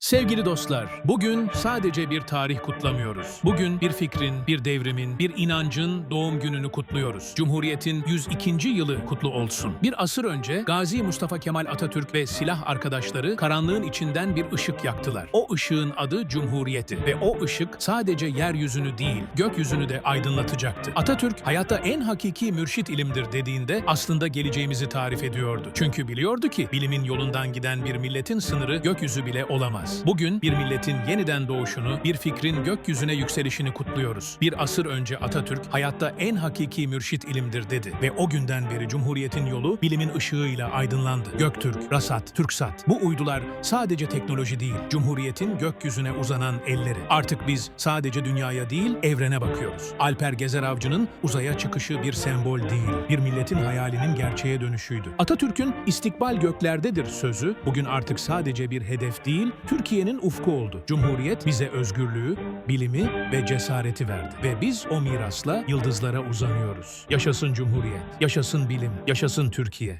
Sevgili dostlar, bugün sadece bir tarih kutlamıyoruz. Bugün bir fikrin, bir devrimin, bir inancın doğum gününü kutluyoruz. Cumhuriyetin 102. yılı kutlu olsun. Bir asır önce Gazi Mustafa Kemal Atatürk ve silah arkadaşları karanlığın içinden bir ışık yaktılar. O ışığın adı Cumhuriyeti ve o ışık sadece yeryüzünü değil, gökyüzünü de aydınlatacaktı. Atatürk hayatta en hakiki mürşit ilimdir dediğinde aslında geleceğimizi tarif ediyordu. Çünkü biliyordu ki bilimin yolundan giden bir milletin sınırı gökyüzü bile olamaz. Bugün bir milletin yeniden doğuşunu, bir fikrin gökyüzüne yükselişini kutluyoruz. Bir asır önce Atatürk hayatta en hakiki mürşit ilimdir dedi ve o günden beri Cumhuriyet'in yolu bilimin ışığıyla aydınlandı. Göktürk, Rasat, Türksat bu uydular sadece teknoloji değil, Cumhuriyet'in gökyüzüne uzanan elleri. Artık biz sadece dünyaya değil, evrene bakıyoruz. Alper Gezer Avcı'nın uzaya çıkışı bir sembol değil, bir milletin hayalinin gerçeğe dönüşüydü. Atatürk'ün istikbal göklerdedir sözü bugün artık sadece bir hedef değil, Türkiye'nin ufku oldu. Cumhuriyet bize özgürlüğü, bilimi ve cesareti verdi. Ve biz o mirasla yıldızlara uzanıyoruz. Yaşasın Cumhuriyet, yaşasın bilim, yaşasın Türkiye.